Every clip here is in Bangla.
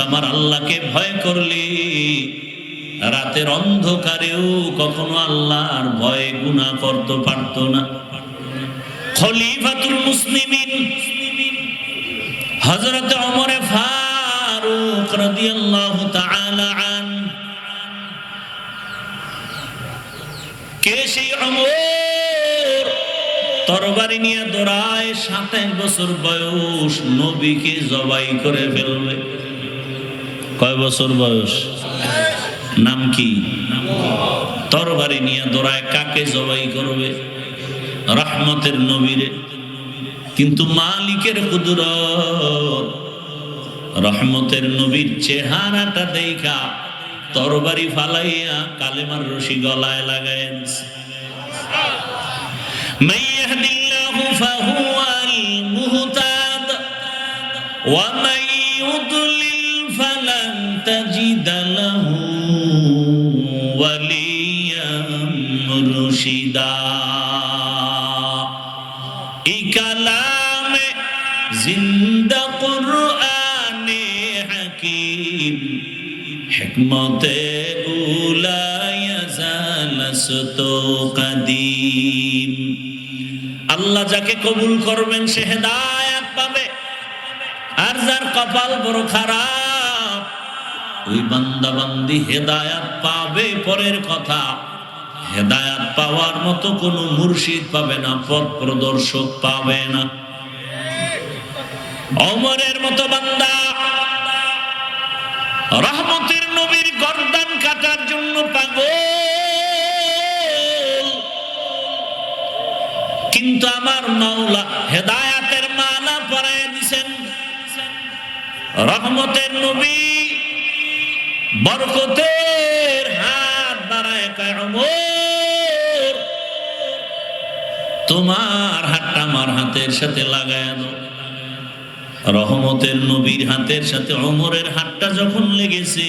আমার আল্লাহকে ভয় করলে। রাতের অন্ধকারেও কখনো আল্লাহর ভয়ে গুনাহ করতে পারত না। খলিফাতুল মুসলিমিন হযরত ওমর ফারুক রাদিয়াল্লাহু তাআলা আন। কে সেই ওমর? তরবারি নিয়ে দৌড়ায় সাতাশ বছর বয়স, নবীকে জবাই করে ফেলবে। কয় বছর বয়স? নাম কি? তরবারি নিয়ে দৌড়ায় কাকে জবাই করবে? রহমতের নবীরে। কিন্তু মালিকের কুদরত, রহমতের নবীর চেহারাটা দেখা তরবারি ফালাইয়া কালেমার রশি গলায় লাগায় من আল্লাহ যাকে কবুল করবেন, সে হেদায়াত পাবে। আর যার কপাল বড় খারাপ, ওই বান্দাবান্দি হেদায়াত পাবে পরের কথা। হেদায়াত পাওয়ার মতো কোনো মুর্শিদ পাবে না, পথ প্রদর্শক পাবে না। অমরের মতো বান্দা, রহমতের নবীর গর্দান কাটার জন্য পাগল। কিন্তু আমার মাওলা হেদায়াতের মালা পরায় দিছেন। রহমতের নবী বরকতের হাত বাড়ায় তোমার হাতটা আমার হাতের সাথে লাগায় রহমতের নবীর হাতের সাথে অমরের হাতটা যখন লেগেছে,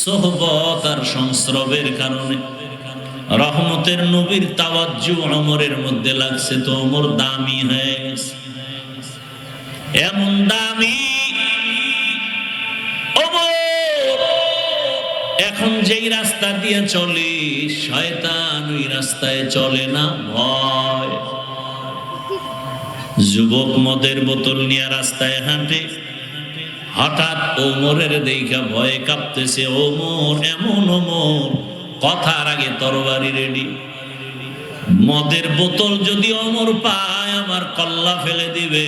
সোহবত আর সংস্রবের কারণে রহমতের নবীর তাওয়াজ্জু অমরের মধ্যে লাগছে তো অমর দামি হয়ে গেছে। এমন দামি। এখন যেই রাস্তা দিয়ে চলে, শয়তান ওই রাস্তায় চলে না, ভয়। যুবক মদের বোতল নিয়ে রাস্তায় হাঁটে। হঠাৎ ওমরের দেখা ভয়ে কাঁপতেছে ওমর এমন ওমর কথার আগে তরবারি রেডি মদের বোতল যদি অমর পায়, আমার কল্লা ফেলে দিবে।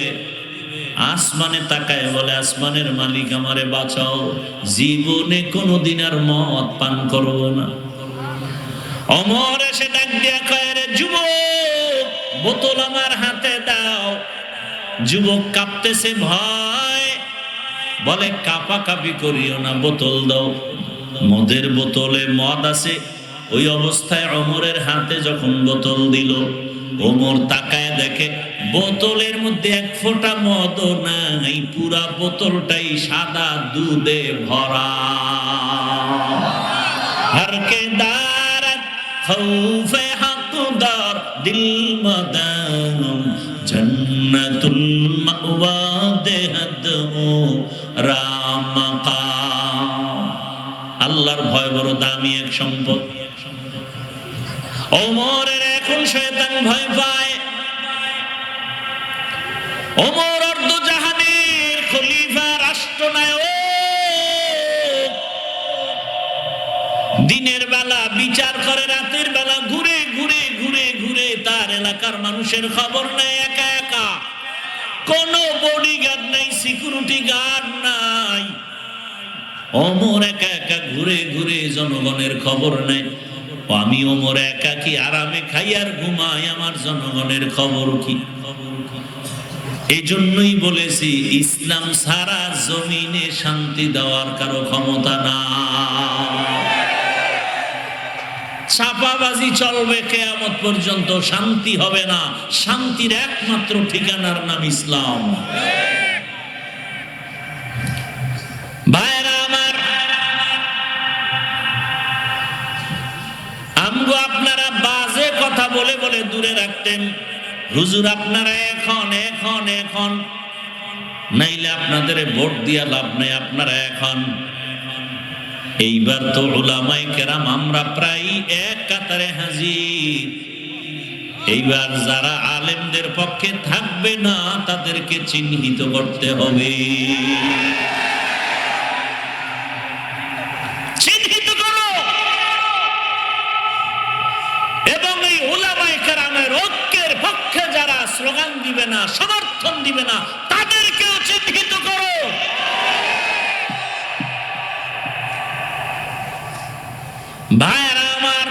আসমানে তাকায় বলে, আসমানের মালিক আমারে বাঁচাও। জীবনে কোনোদিন আর মদ পান করব না। অমর এসে ডাক দিয়া কয় রে যুবক, বোতল আমার হাতে দাও। যুবক কাঁপতেছে ভয়। বলে কাপা কাপি করিও না, বোতল দাও। মদের বোতলে মদ আছে। ওই অবস্থায় অমরের হাতে যখন বোতল দিল, ওমর তাকায় দেখে বোতলের মধ্যে এক ফোঁটা মদ নাই, পুরা বোতলটাই সাদা দুধে ভরা। হরকে দারত খৌফে হকদার দিল জন্নতুল মাওয়া দেহদ রামকা আল্লাহর ভয় বড় দামি এক সম্পদ। ওমরের এখন শয়তান ভয় পায়। ওমর অর্ধ জাহানের খলিফা, রাষ্ট্রনায়ক। দিনের বেলা বিচার করে, রাতের বেলা ঘুরে ঘুরে ঘুরে ঘুরে তার এলাকার মানুষের খবর নেই একা একা। কোন বডি গার্ড নাই সিকিউরিটি গার্ড নাই। অমর একা একা ঘুরে ঘুরে জনগণের খবর নেয় আমি ওমর একা কি আরামে খাই আর ঘুমাই? আমার জনগণের খবর কি? এই জন্যই বলেছি, ইসলাম সারা জমিনে শান্তি দেওয়ার কারও ক্ষমতা না চাপাবাজি চলবে কেয়ামত পর্যন্ত, শান্তি হবে না। শান্তির একমাত্র ঠিকানার নাম ইসলাম। বলে দূরে রাখতেন, হুজুর, আপনারা এখন এখন এখন। নাইলে আপনাদের ভোট দিয়া লাভ নাই, আপনারা এখন। এইবার তো ওলামাই কেরাম, আমরা প্রায় এক কাতারে হাজির। এইবার যারা আলেমদের পক্ষে থাকবে না, তাদেরকে চিহ্নিত করতে হবে চিহ্নিত করো এবং এই ওলামাই কেরামের ঐক্যের পক্ষে যারা স্লোগান দিবে না, সমর্থন দিবে না তাদেরকেও চিহ্নিত করো। ভাইরা আমার,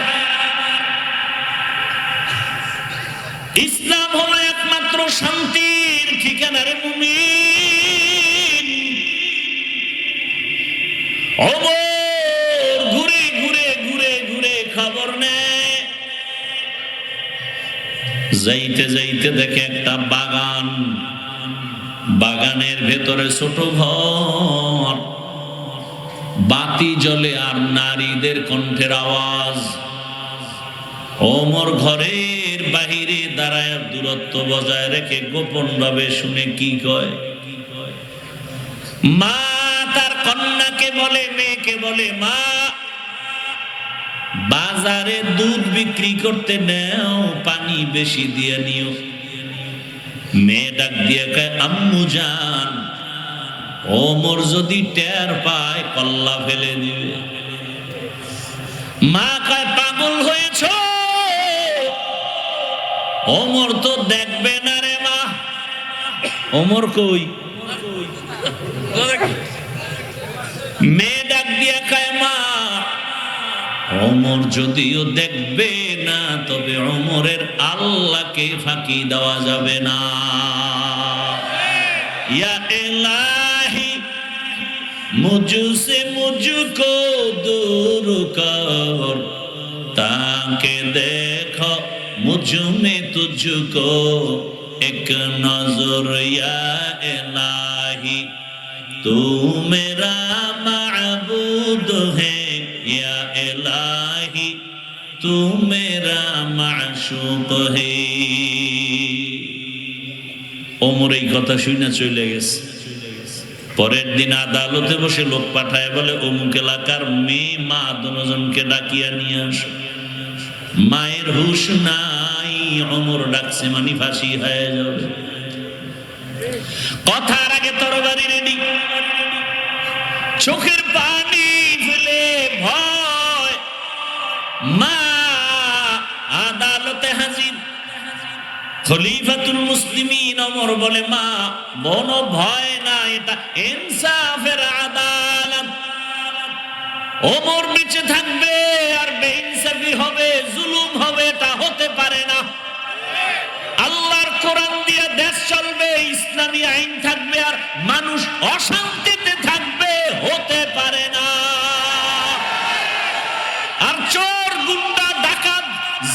ইসলাম হলো একমাত্র শান্তির ঠিকানার মুমিন। অমর যাইতে যাইতে দেখে একটা বাগান। বাগানের ভেতরে ছোট ঘর। বাতি জ্বলে আর নারীদের কণ্ঠের আওয়াজ। ওমর ঘরের বাহিরে দাঁড়ায় দূরত্ব বজায় রেখে গোপন ভাবে শুনে কি কয়? মা তার কন্যাকে বলে, মেয়েকে বলে, মা বাজারে দুধ বিক্রি করতে নেও পানি বেশি দিয়ে নিও। মেয়ে ডাক দিয়ে কয় আম্মু জান ওমর যদি টের পায় কল্লা ফেলে দিবে। মা কয় পাগল হয়েছ? ওমর তো দেখবে না রে মা। ওমর কই? মেয়ে ডাক দিয়া কয় মা অমর যদিও দেখবে না, তবে অমরের আল্লাহকে ফাঁকি দেওয়া যাবে না। মুজুসে মুজুকো দূর কর। তাকে দেখ মুজুমে তুজুকো এক নজর, ইয়া এলাহি তু হে, ইয়া इलाही तू मेरा माशूक है ওমর এই কথা শুনে চলে গেছে পরের দিন আদালতে বসে লোক পাঠায় বলে অমুক এলাকার মেয়ে মা দুজনকে ডাকিয়া নিয়ে আসো মায়ের হুশ নাই অমর ডাকছে মানি ফাঁসি হয়ে যাবে কথার আগে তরবারি রেডি চোখের পানি খলিফাতুল মুসলিমিন অমর বলে, মা বন ভয় না, এটা ইনসাফের আদালত। ওমর বেঁচে থাকবে, আর বেইনসাফি হবে, জুলুম হবে এটা হতে পারে না। আল্লাহর কোরআন দিয়ে দেশ চলবে, ইসলামী আইন থাকবে, আর মানুষ অশান্তিতে থাকবে, হতে পারে না। আর চোর, গুন্ডা, ডাকাত,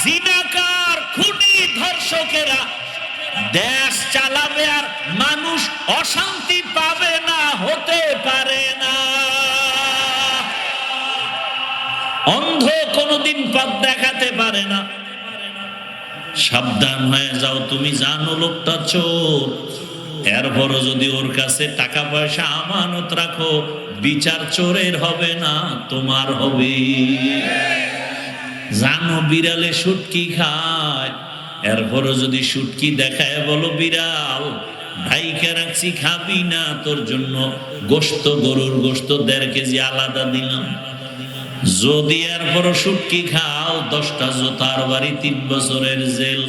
জিনাকার খুনি ধর্ষকেরা। দেশ চালাবে আর মানুষ অশান্তি পাবে না, হতে পারে না। অন্ধ কোনোদিন পথ দেখাতে পারে না। সাবধান হয়ে যাও, তুমি জানো লোকটা চোর। এরপরও যদি ওর কাছে টাকা পয়সা আমানত রাখো, বিচার চোরের হবে না, তোমার হবে। জানো বিড়ালে সুটকি খায়? এরপরও যদি সুটকি দেখায়, বলো বিড়াল ভাইকে রাখছি খাবি না? তোর জন্য গোস্ত গরুর গোস্ত দেড় কেজি আলাদা দিলাম। যদি এরপরও সুটকি খাও, দশটা জোতার বাড়ি তিন বছরের জেল।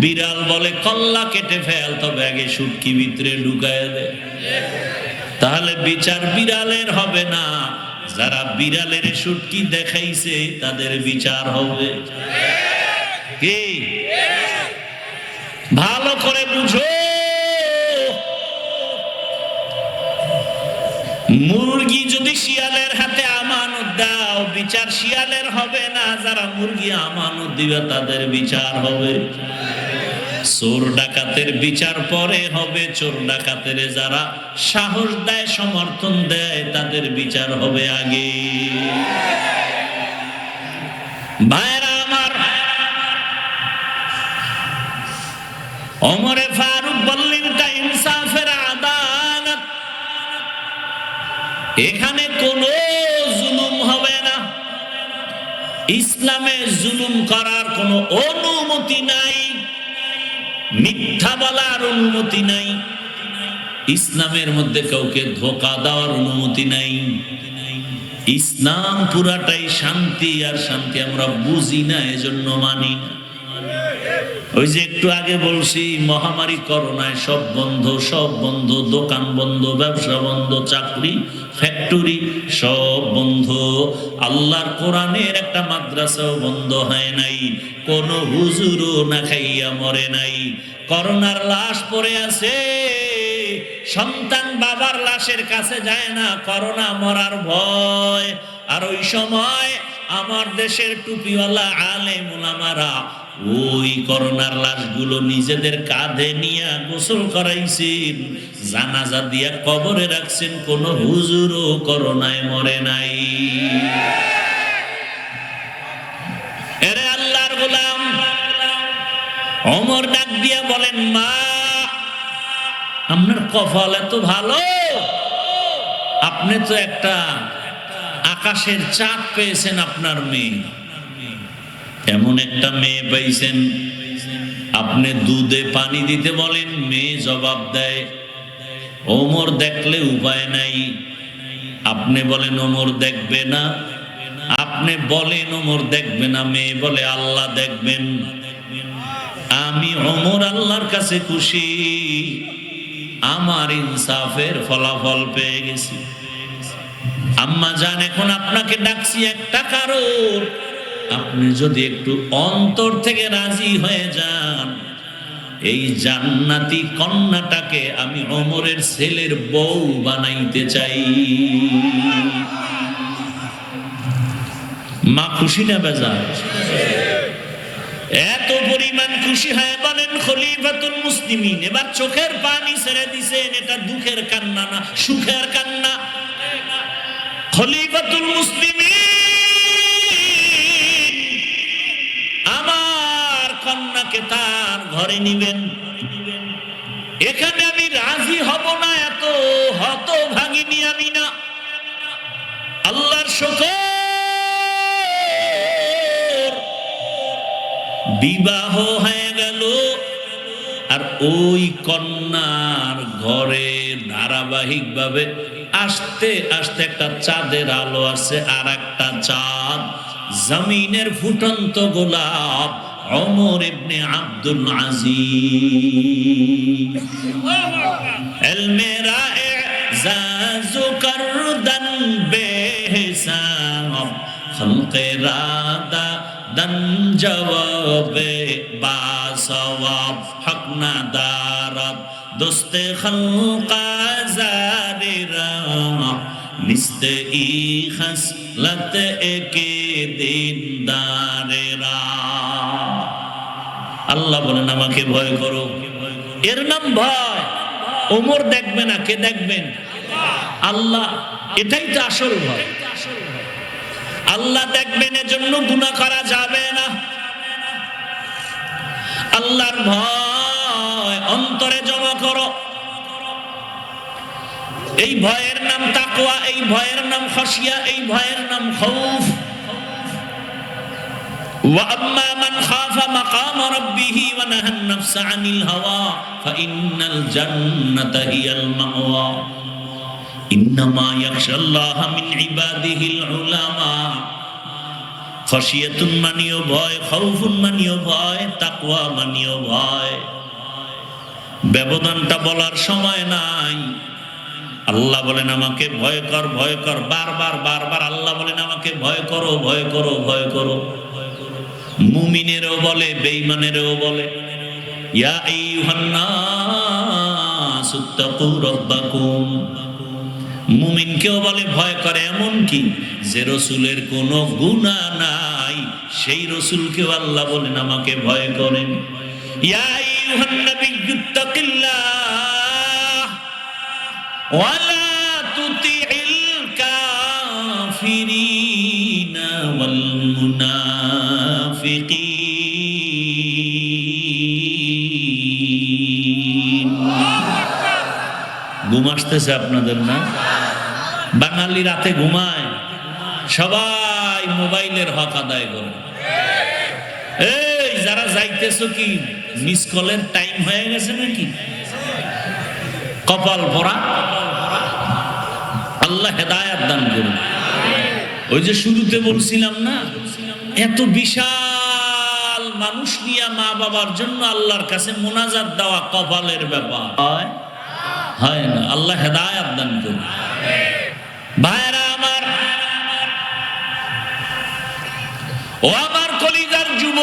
বিড়াল বলে, কল্লা কেটে ফেল, তবে আগে সুটকি ভিতরে ঢুকায় দে। তাহলে বিচার বিড়ালের হবে না। যারা বিড়ালের সুটকি দেখাইছে, তাদের বিচার হবে। কি? ভালো করে বুঝো। মুরগি যদি শিয়ালের হাতে আমানত দাও, বিচার শিয়ালের হবে না, যারা মুরগি আমানত দিবে, তাদের বিচার হবে। চোর ডাকাতের বিচার পরে হবে। চোর ডাকাতের যারা সাহস দেয়, সমর্থন দেয়, তাদের বিচার হবে আগে। ভাইরা আমার অমরে ফারুক বললেন, তা ইনসাফের আদালত, এখানে কোনো জুলুম হবে না। ইসলামে জুলুম করার কোনো অনুমতি নাই। মিথ্যা বলার অনুমতি নাই। ইসলামের মধ্যে কাউকে ধোকা দেওয়ার অনুমতি নাই। ইসলাম পুরাটাই শান্তি, আর শান্তি আমরা বুঝি না, এজন্য মানি না। ওই যে একটু আগে বলছি, মহামারী করোনায় সব বন্ধ সব বন্ধ, দোকান বন্ধ, ব্যবসা বন্ধ, চাকরি ফ্যাক্টরি সব বন্ধ। আল্লাহর কোরআনের একটা মাদ্রাসাও বন্ধ হয় নাই, কোন হুজুরও না খাইয়া মরে নাই। করোনার লাশ পড়ে আছে, সন্তান বাবার লাশের কাছে যায় না, করোনা মরার ভয়। আর ওই সময় আমার দেশের টুপিওয়ালা আলে মুলামারা ওই করোনার লাশগুলো নিজেদের কাঁধে নিয়ে গোসল করাইছেন, জানাজা দিয়া কবরে রাখছেন, কোন হুজুরও করোনায় মরে নাই। আল্লাহর গোলাম, অমর ডাক দিয়া বলেন, মা, আপনার কপাল এত ভালো, আপনি তো একটা আকাশের চাঁদ পেয়েছেন আপনার মেয়ে। এমন একটা মেয়ে পাইছেন, আপনি দুধে পানি দিতে বলেন, মেয়ে জবাব দেয়, ওমর দেখলে উপায় নাই। আপনি বলেন, ওমর দেখবে না। আপনি বলেন, ওমর দেখবে না। মেয়ে বলে, আল্লাহ দেখবেন। আমি ওমর আল্লাহর কাছে খুশি। আমার ইনসাফের ফলাফল পেয়ে গেছি। আম্মা জান, এখন আপনাকে ডাকছি একটা কারণ। আপনি যদি একটু অন্তর থেকে রাজি হয়ে যান, এই জান্নাতি কন্যাটাকে আমি অমরের ছেলের বউ বানাইতে চাই। মা খুশি না বেজা এত পরিমাণ খুশি হয় বলেন খলিফাতুল মুসলিমিন, এবার চোখের পানি ছেড়ে দিছেন, এটা দুঃখের কান্না না, সুখের কান্না। খলিফাতুল মুসলিমিন কন্যাকে তার ঘরে নিবেন। এখানে আমি রাজি হব না, এত হত ভাঙিনি আমি না। আল্লাহর শকর। বিবাহ হয়ে গেল, আর ওই কন্যার ঘরে ধারাবাহিক ভাবে আসতে আসতে একটা চাঁদের আলো আছে আর একটা চাঁদ জমিনের ফুটন্ত গোলাপ। عمر ابن عبد العزیز علم رائع کردن بے حساب. خلق رادا دن جواب با سواب حق ندارد دست خلق زاری را نست ای خسلت ایک دین دار را আল্লাহ বলেন, আমাকে ভয় করো। এর নাম ভয়। ওমর দেখবে না, কে দেখবেন? আল্লাহ। এটাই তো আসল ভয়। আল্লাহ দেখবেন, এজন্য গুণা করা যাবে না। আল্লাহর ভয় অন্তরে জমা করো। এই ভয়ের নাম তাকওয়া, এই ভয়ের নাম খসিয়া এই ভয়ের নাম খৌফ। وأما من خاف مقام ربه ونهى النفس عن الهوى فإن الجنة هي المأوى إنما يخشى الله من عباده العلماء খসিয়াতুন মানিও ভয় খৌফুন মানিও ভয় তাকওয়া মানিও ভয় ব্যবধানটা বলার সময় নাই আল্লাহ বলেন আমাকে ভয় কর ভয় কর বারবার বারবার আল্লাহ বলেন আমাকে ভয় করো ভয় করো ভয় করো মুমিনেরও বলে, বেঈমানেরও বলে, ইয়া আইয়ুহান নাস ইত্তাকু রাব্বাকুম। মুমিনকেও বলে, ভয় করে এমন কি? যে রসুলের কোনো গুণা নাই, সেই রসুলকেও আল্লাহ বলেন, আমাকে ভয় করেন। ওয়াল মুনাফিকিন ঘুম আপনাদের না? বাঙালি রাতে ঘুমায়। সবাই মোবাইলের হক আদায় করে। এই, যারা যাইতেছো কি মিস কলের টাইম হয়ে গেছে নাকি? কপাল ভরা। আল্লাহ হেদায়াত দান করুন। ওই যে শুরুতে বলছিলাম না, এত বিশাল মানুষ নিয়ে মা বাবার জন্য আল্লাহর কাছে মোনাজাত দেওয়া কপালের ব্যাপার। হয়? না। আল্লাহ হেদায়াত দান করুন। ভাইরা আমার, ও আমার কলিজার যুব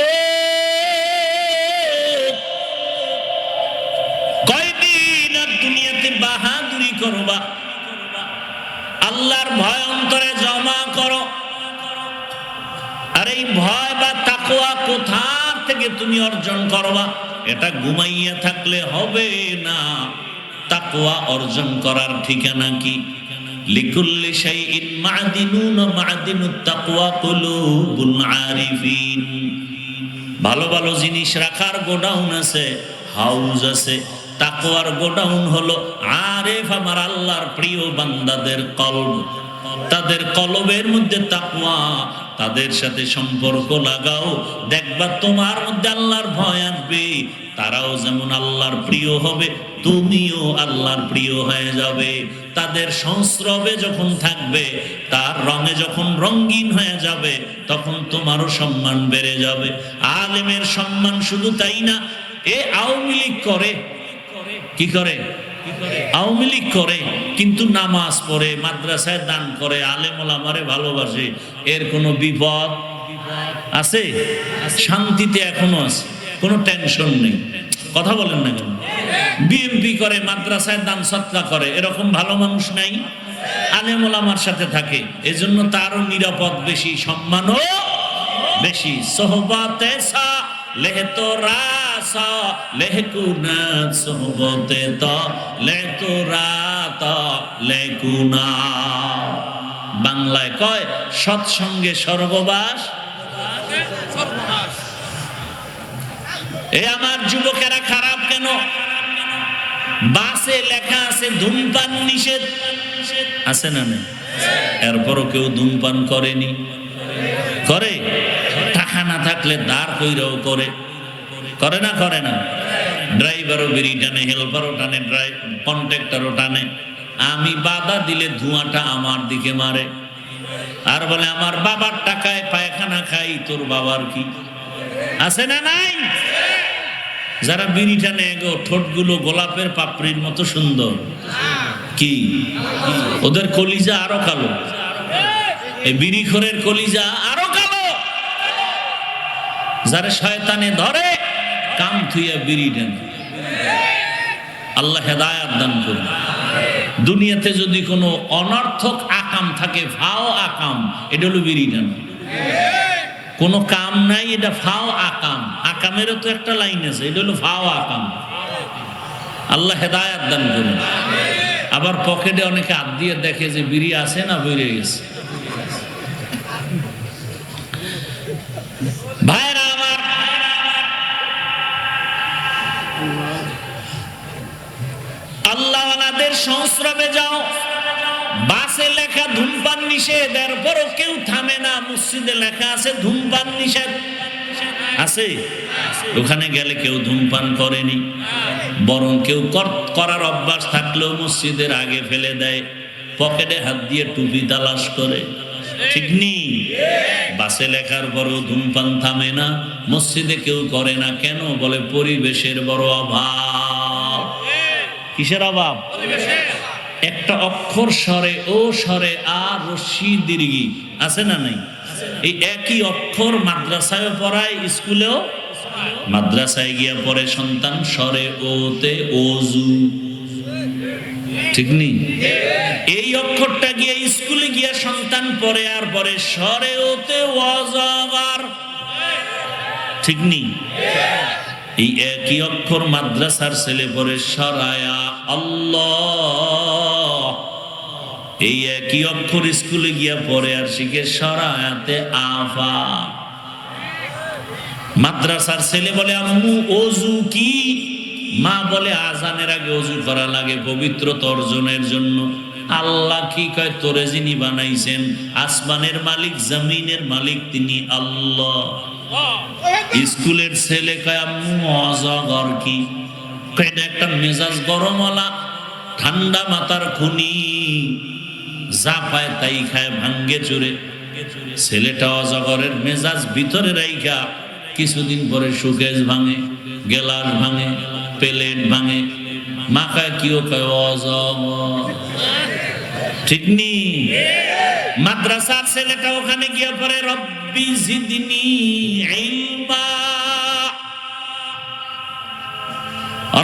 কয়দিন আর দুনিয়াতে বাহাদুরি করবা? আল্লাহর ভয় অন্তরে জমা করো। আর এই ভয় বা তাকোয়া কোথা থেকে তুমি অর্জন করবা। এটা ঘুমাইয়া থাকলে হবে না। তাকোয়া অর্জন করার ঠিকানা কি? লিকুল্লি শাইইন মাদিনুন মাদিনুত তাকওয়া কুলুবুল আরিফিন। ভালো ভালো জিনিস রাখার গোডাউন আছে হাউস আছে। তাকওয়ার গোডাউন হলো আরেফ আমার আল্লাহর প্রিয় বান্দাদের কলব। তাদের কলবের মধ্যে তাকওয়া, তাদের সাথে সম্পর্ক লাগাও। দেখবা তোমার মধ্যে আল্লাহর ভয় আসবে, তারাও যেমন আল্লাহর প্রিয় হবে, তুমিও আল্লাহর প্রিয় হয়ে যাবে। তাদের সংস্রবে যখন থাকবে, তার রঙে যখন রঙিন হয়ে যাবে, তখন তোমারও সম্মান বেড়ে যাবে। আলেমের সম্মান শুধু তাই না, এ আওয়ামী লীগ করে। কি করে? আওয়ামী লীগ করে। কিন্তু নামাজ পড়ে, মাদ্রাসায় দান করে, আলেম ওলামারে ভালোবাসে, এর কোনো বিপদ আছে? শান্তিতে এখনও আছে, কোনো টেনশন নেই। কথা বলেন না কেন? বিএমপি করে, মাদ্রাসায় দান সৎকা করে, এরকম ভালো মানুষ নাই? আলেম ওলামার সাথে থাকে, এজন্য তারও নিরাপদ বেশি, সম্মানও বেশি। সোহবাতে সা, লেহতো রাসা লেহকুনা সোহবতে রাত লেকুনা বাংলায় কয়, সৎসঙ্গে সর্ববাস এ আমার যুবকেরা খারাপ কেন? বাসে লেখা আছে, ধূমপান নিষেধ। আছে না না এরপরও কেউ ধূমপান করেনি। করে? টাকা না থাকলে দাঁড় কইরাও করে। করে না করে না? ড্রাইভারও বেরিয়ে টানে, হেল্পারও টানে কন্ট্রাক্টরও টানে। আমি বাধা দিলে ধোঁয়াটা আমার দিকে মারে। আর বলে, আমার বাবার টাকায় পায়খানা খাই, তোর বাবার কি? আছে না নাই? যারা বিড়ি টানে, গো, ঠোঁটগুলো গোলাপের পাপড়ির মতো সুন্দর। কি? ওদের কলিজা আরও কালো। এই বিড়ি বিড়িখোরের কলিজা আরও কালো। যারা শয়তানে ধরে কাম থুইয়া বিড়ি টানে আল্লাহ হেদায়াত দান করুন। দুনিয়াতে যদি কোনো অনর্থক আকাম থাকে, ফাও আকাম, এটা হলো বিড়ি টানা কোনো কাম নাই, এটা ফাও আকাম। আকামেরও তো একটা লাইন আছে, এটা হলো ফাও আকাম। আল্লাহ হেদায়াত দান করুন। আবার পকেটে অনেকে হাত দিয়ে দেখে যে বিড়ি আছে না বেরিয়ে গেছে। ভাইরা সংস্রবে যাও। বাসে লেখা ধূমপান নিষেধ, এরপরও কেউ থামে না। মসজিদে লেখা আছে ধূমপান নিষেধ। আছে? ওখানে গেলে কেউ ধূমপান করেনি। বরং কেউ কর- করার অভ্যাস থাকলেও মসজিদের আগে ফেলে দেয়। পকেটে হাত দিয়ে টুপি তালাশ করে। ঠিক বাসে লেখার পরও ধূমপান থামে না। মসজিদে কেউ করে না। কেন? বলে, পরিবেশের বড় অভাব। কিসের অভাব? একটা অক্ষর স্বরে, ও স্বরে আর রশ্মি দীর্ঘি আছে না নাই? এই একই অক্ষর মাদ্রাসায় পড়ায়, স্কুলেও? মাদ্রাসায় গিয়া পরে সন্তান স্বরে, ওতে ওজু ঠিক নেই? এই অক্ষরটা গিয়ে স্কুলে গিয়া সন্তান পড়ে আর পরে স্বরে, ওতে ওয়াজাগার ঠিক নেই? এই একই অক্ষর মাদ্রাসার ছেলে পরে সরায়া, আল্লাহ। এই একই অক্ষর স্কুলে গিয়া পরে আর শিখে সরায়াতে আফা। মাদ্রাসার ছেলে বলে, আম্মু, অজু কি? মা বলে, আজানের আগে অজু করা লাগে পবিত্রতা অর্জনের জন্য। আল্লাহ কি কয়, তোরে যিনি বানাইছেন, আসমানের মালিক, জমিনের মালিক, তিনি আল্লাহ। স্কুলের ছেলে কয় অজগর কি? একটা মেজাজ গরমওয়ালা, ঠান্ডা মাথার খুনি। যা পায় তাই খায়, ভাঙ্গে চুরে। ছেলেটা অজগরের মেজাজ ভিতরে রাইখা, কিছুদিন পরে সুকেশ ভাঙে, গেলাস ভাঙে, প্লেট ভাঙে। মাকায় কিও কয় অজগর ঠিক নি? মাদ্রাসার ছেলেটা ওখানে গিয়ে পরে রব্বি জিদনি ইলমা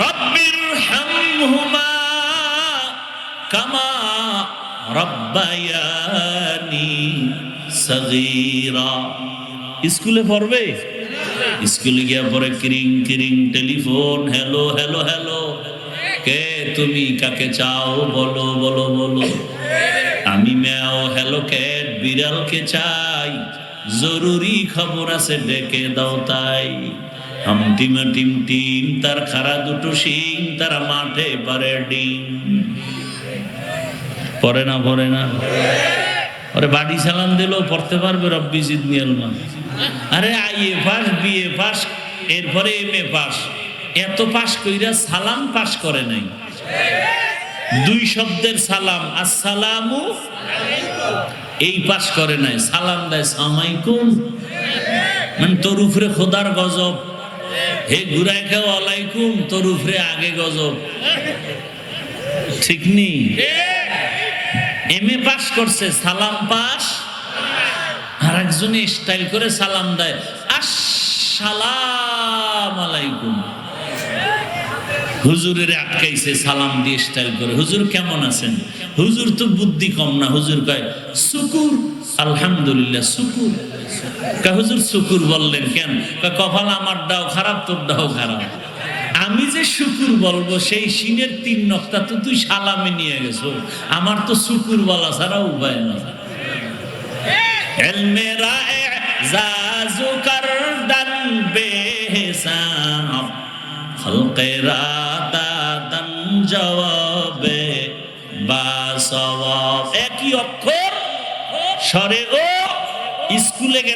রব্বির হামহুমা কামা রব্বায়ানি সগীরা। স্কুলে পড়বে? স্কুলে গিয়ে পরে কিরিং কিরিং, টেলিফোন, হ্যালো হ্যালো হ্যালো। কে তুমি কাকে চাও? বলো বলো বলো। আমি ম্যাও হ্যালো ক্যাট বিড়ালকে চাই। জরুরি খবর আছে, ডেকে দাও তাই। হাম টিমা টিম তার খারা দুটো শিং, তারা মাঠে পারে ডিম। পরে না পরে না। ওরে বাড়ি সালাম দিলেও পড়তে পারবে রব্বি জিদনি আলমা আরে আইএ পাস, বিএ পাস, এরপরে এম এ পাস। এত পাশ কইরা সালাম পাস করে নাই। দুই শব্দের সালাম, আসসালামু এই পাস করে নাই, সালাম দেয় সামাইকুম মানে তোর উপরে খোদার গজব। হে ঘুরাই খাও, আলাইকুম। তোর উপরে আগে গজব। ঠিক নেই এম এ পাস করছে, সালাম পাস আর একজনে স্টাইল করে সালাম দেয় আসসালাম আলাইকুম হুজুরের আটকাইছে, সালাম দিয়ে স্টাইল করে। হুজুর কেমন আছেন? হুজুর তো বুদ্ধি কম না। হুজুর কয়, শুকুর, আলহামদুলিল্লাহ, শুকুর। হুজুর, শুকুর বললেন কেন? কপাল আমার দাও খারাপ, তোর দাও খারাপ। আমি যে শুকুর বলব, সেই সিনের তিন নক্তা তো তুই সালামে নিয়ে গেছো। আমার তো শুকুর বলা ছাড়া উপায় না। এলমেরা খলকেরা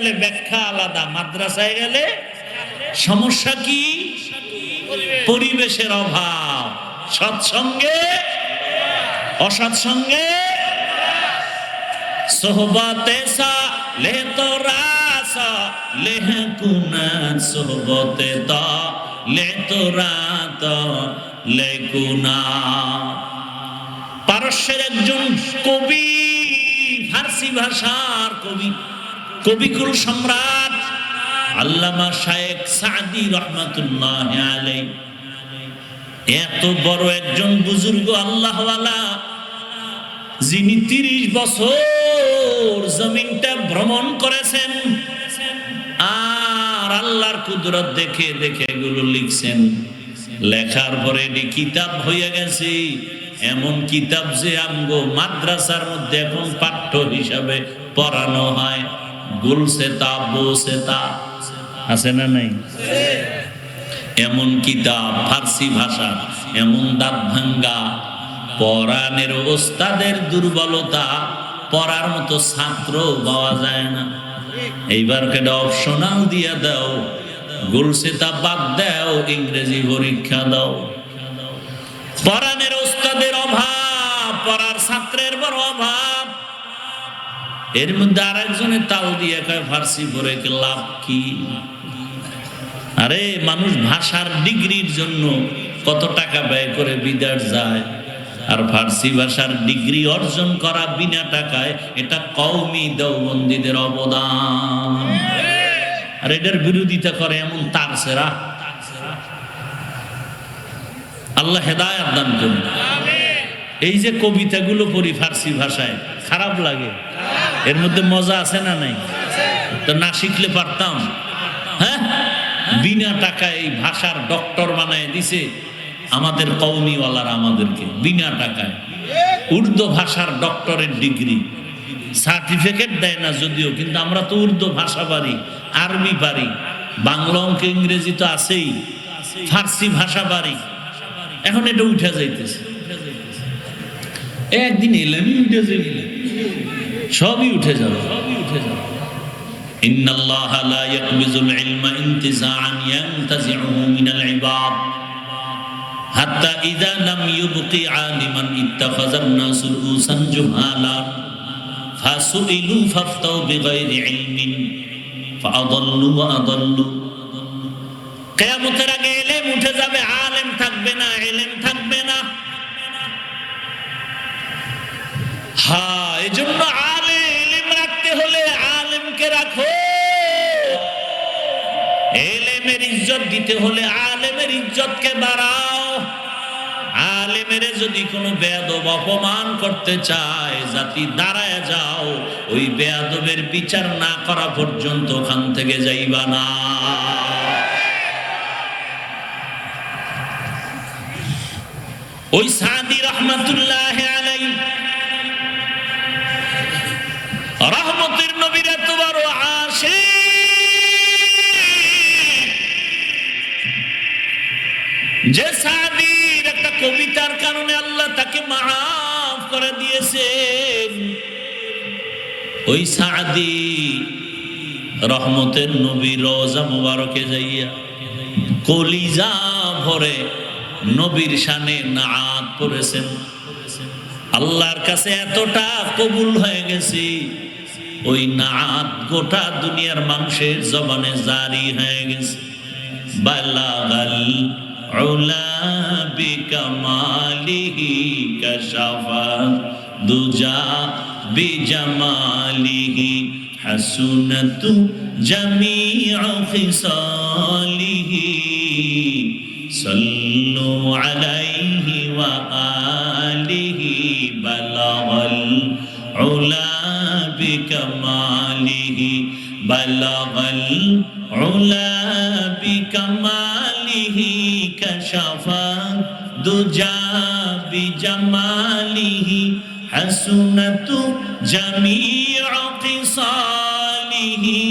গেলে ব্যাখ্যা আলাদা, মাদ্রাসায় গেলে সমস্যা কি? পরিবেশের অভাব। সৎসঙ্গে, অসৎসঙ্গে। কুনা। পারস্যের একজন কবি, ফার্সি ভাষার কবি কবিকুল সম্রাট আল্লামা শায়েখ সাদি রহমাতুল্লাহ আলাই এত বড় একজন বুজুর্গ আল্লাহওয়ালা, যিনি তিরিশ বছর জমিনটা ভ্রমণ করেছেন, আর আল্লাহর কুদরত দেখে দেখে এগুলো লিখছেন। লেখার পরে এটি কিতাব হয়ে গেছে। এমন কিতাব যে আমগো মাদ্রাসার মধ্যে এখন পাঠ্য হিসাবে পড়ানো হয়। গুলসেতা বোসেতা আছে না নাই? এমন কিতাব, ফার্সি ভাষা, এমন দাঁত ভাঙ্গা, পরাণের ওস্তাদের দুর্বলতা পড়ার মতো ছাত্র পাওয়া যায় না। এইবার কেটে অপশনাল দিয়া দাও গুলসেতা বাদ দাও, ইংরেজি পরীক্ষা দাও। পরাণের ওস্তাদের অভাব পড়ার ছাত্রের বড় অভাব। এর মধ্যে আরেকজনে তাল দিয়ে কয়, ফার্সি পড়ে লাভ কি? আরে, মানুষ ভাষার ডিগ্রির জন্য কত টাকা ব্যয় করে বিদেশ যায়, আর ফার্সি ভাষার ডিগ্রি অর্জন করা বিনা টাকায় এটা কৌমি দেওবন্দীদের অবদান। আর এটার বিরোধিতা করে এমন তার সেরা। আল্লাহ হেদায়াত দান করুন। এই যে কবিতাগুলো পড়ি ফার্সি ভাষায়, খারাপ লাগে। এর মধ্যে মজা আছে না নাই? তো না শিখলে পারতাম। হ্যাঁ? বিনা টাকায় এই ভাষার ডক্টর বানায় দিছে আমাদের কৌমিওয়ালারা আমাদেরকে, বিনা টাকায়। উর্দু ভাষার ডক্টরের ডিগ্রি। সার্টিফিকেট দেয় না যদিও, কিন্তু আমরা তো উর্দু ভাষা পারি, আরবি পারি, বাংলা অঙ্ক ইংরেজি তো আছেই, ফার্সি ভাষা পারি। এখন এটা উঠে যাইতেছে। একদিন এলেমই উঠে যাবে সবই উঠে যাবে সবই উঠে যাবে إن الله لا يقبض العلم انتزاعا ينتزعه من العباد حتى إذا لم يبق عالما اتخذ الناس رؤوسا جهالا فسئلوا فافتوا بغير علم فأضلوا وأضلوا কেয়ামতের আগে এলেম উঠে যাবে আলেম থাকবে না এলেম থাকবে না হ্যাঁ এজন্য ইজ্জত দিতে হলে আলেমের ইজ্জতকে বাড়াও। আলেমের যদি কোনো বেয়াদব অপমান করতে চায়, জাতি দাঁড়ায় যাও, ওই বেয়াদবের বিচার না করা পর্যন্ত ওখান থেকে যাইবা না। ওই সাদি রহমতুল্লাহ রহমতের নবীর এত কবিতার কারণে আল্লাহ তাকে মাফ করে দিয়েছেন। ওই সাদি রহমতের নবী রোজা মুবারকে যাইয়া কলিজা ভরে নবীর শানে নাত পড়েছেন। আল্লাহর কাছে এতটা কবুল হয়ে গেছি, ওই নাত গোটা দুনিয়ার মানুষের জবানে জারি হয়ে গেছে। বাল্লা বালাগাল علا بكماله كشفا دجا بجماله حسنة جميع خصاله. صلوا عليه وآله بلغ العلا بكماله بلغ العلا بكماله দুজা বিজামালিহি হাসুনাতু জামিউ কিসালিহি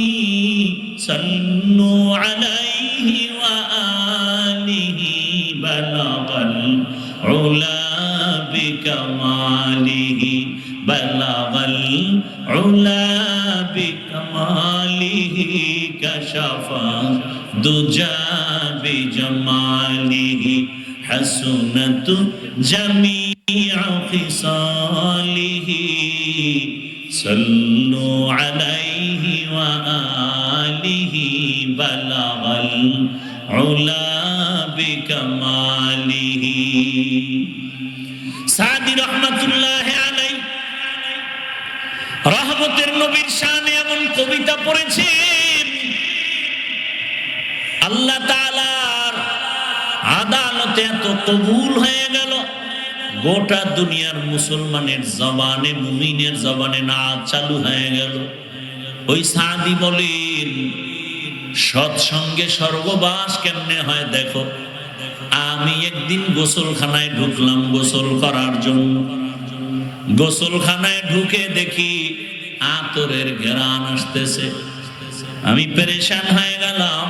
جميع خصاله صلوا عليه وآله بلغ العلا بكماله সাদি রহমতুল্লাহ আলাই রহমতের নবীর শানে এমন কবিতা পড়েছেন আল্লাহ তাআলার আদালতে এত কবুল হয়ে গেল। গোটা দুনিয়ার মুসলমানের জবানে, মুমিনের জবানে না চালু হয়ে গেল। ওই সাদি বলেন, সৎসঙ্গে স্বর্গবাস কেমনে হয় দেখো। আমি একদিন গোসলখানায় ঢুকলাম গোসল করার জন্য। গোসলখানায় ঢুকে দেখি আতরের ঘেরান আসতেছে। আমি পেরেশান হয়ে গেলাম।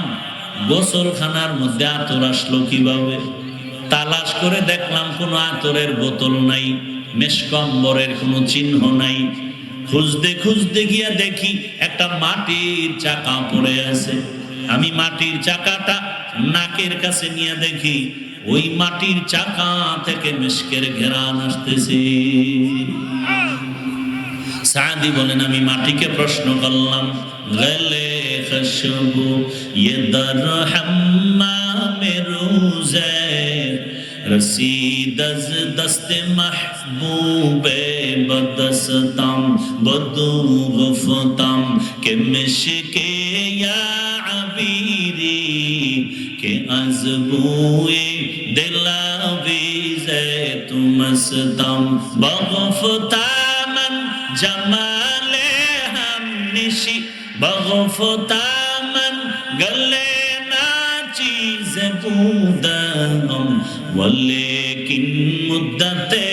গোসলখানার মধ্যে আতর আসলো কীভাবে? তালাশ করে দেখলাম কোনো আতরের বোতল নাই মেশকম্বরের কোনো চিহ্ন নাই। খুঁজতে খুঁজতে গিয়া দেখি একটা মাটির চাকা পড়ে আছে। আমি মাটির চাকাটা নাকের কাছে নিয়ে দেখি, ওই মাটির চাকা থেকে মেশকের ঘেরান আসতেছে। সাদি বলেন, আমি মাটিকে প্রশ্ন করলাম গেলে খুশবু ইয়ে দর হাম্মা মেরুজে رسید از دست محبوب بدستم بدو گفتم که مشک یا عبیری که از بوی دل عبیز تو مستم بغفتم جمال هم نشی بغفتم گل ناچیز بودم വല്ലേക്കിൻ മുദ്ദത്തേ